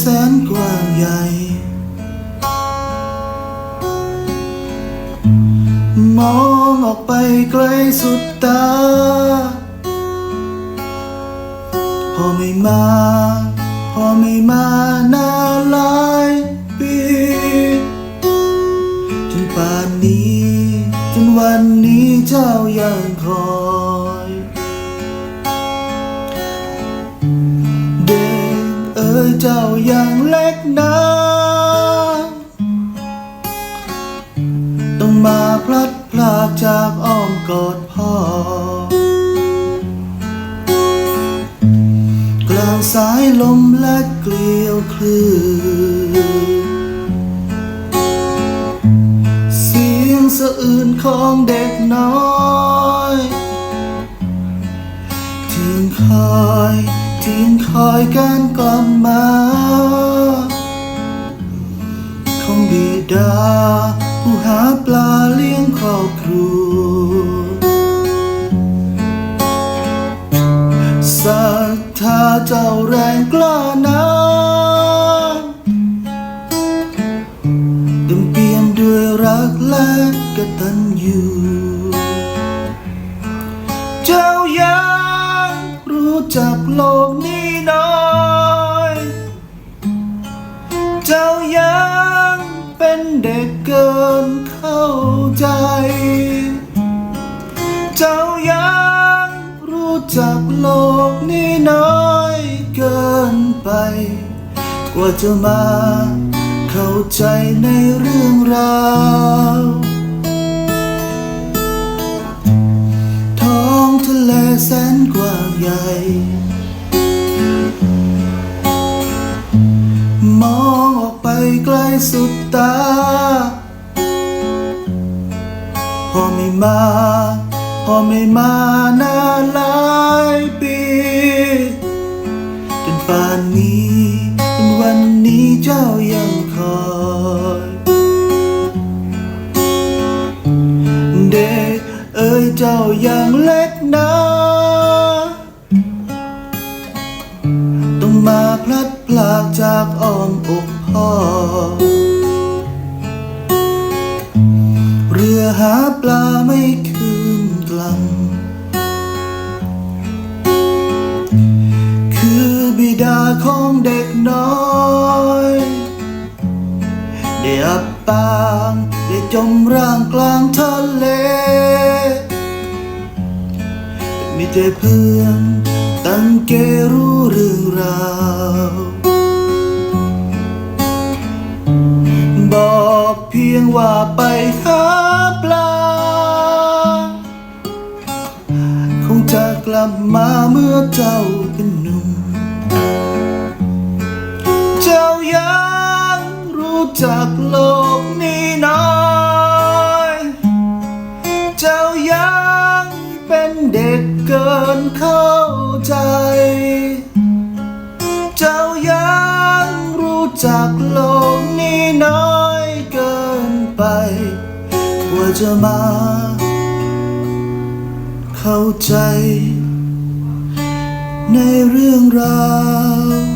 แสนกว้างใหญ่ มองออกไปไกลสุดตา พอไม่มา พอไม่มานานหลายปีจนป่านนี้ จนวันนี้เจ้ายังคอ เจ้ายังเล็กนะต้องมาพลัดพรากจากอ้อมกอดพ่อ กลางสายลมและเกลียวคลื่นเสียงสะอื้นของเด็กน้อย ทิ้งคอย ทิ้งคอยการกลับมาของบิดา ผู้หาปลาเลี้ยงครอบครัวศรัทธาเจ้าแรงกล้านะเต็มเปี่ยมด้วยรักและกตัญญู จักโลกนี้น้อย เจ้ายังเป็นเด็กเกินเข้าใจ เจ้ายังรู้จักโลกนี้น้อยเกินไป กว่าจะมาเข้าใจในเรื่องราว ทะเลแสนกว้างใหญ่ มองออกไปไกลสุดตา พอไม่มา พอไม่มานานหลายปีจนป่านนี้จนวันนี้เจ้ายังคอยเด็กเอ้ยเจ้ายังเล็ จากอ้อมอกพ่อ เรือหาปลาไม่คืนกลับคือบิดาของเด็กน้อยได้อับปางได้จมร่างกลางทะเลมีแต่เพื่อนตั้งเกรู้เรื่องราว พียงว่าไปหาปลา คงจะกลับมาเมื่อเจ้าเป็นหนุ่ม เจ้ายังรู้จักโลกนี้น้อย เจ้ายังเป็นเด็กเกินเข้าใจ เจ้ายังรู้จักโลกนี้น้อย ไป กว่าจะมา เข้าใจ ในเรื่องราว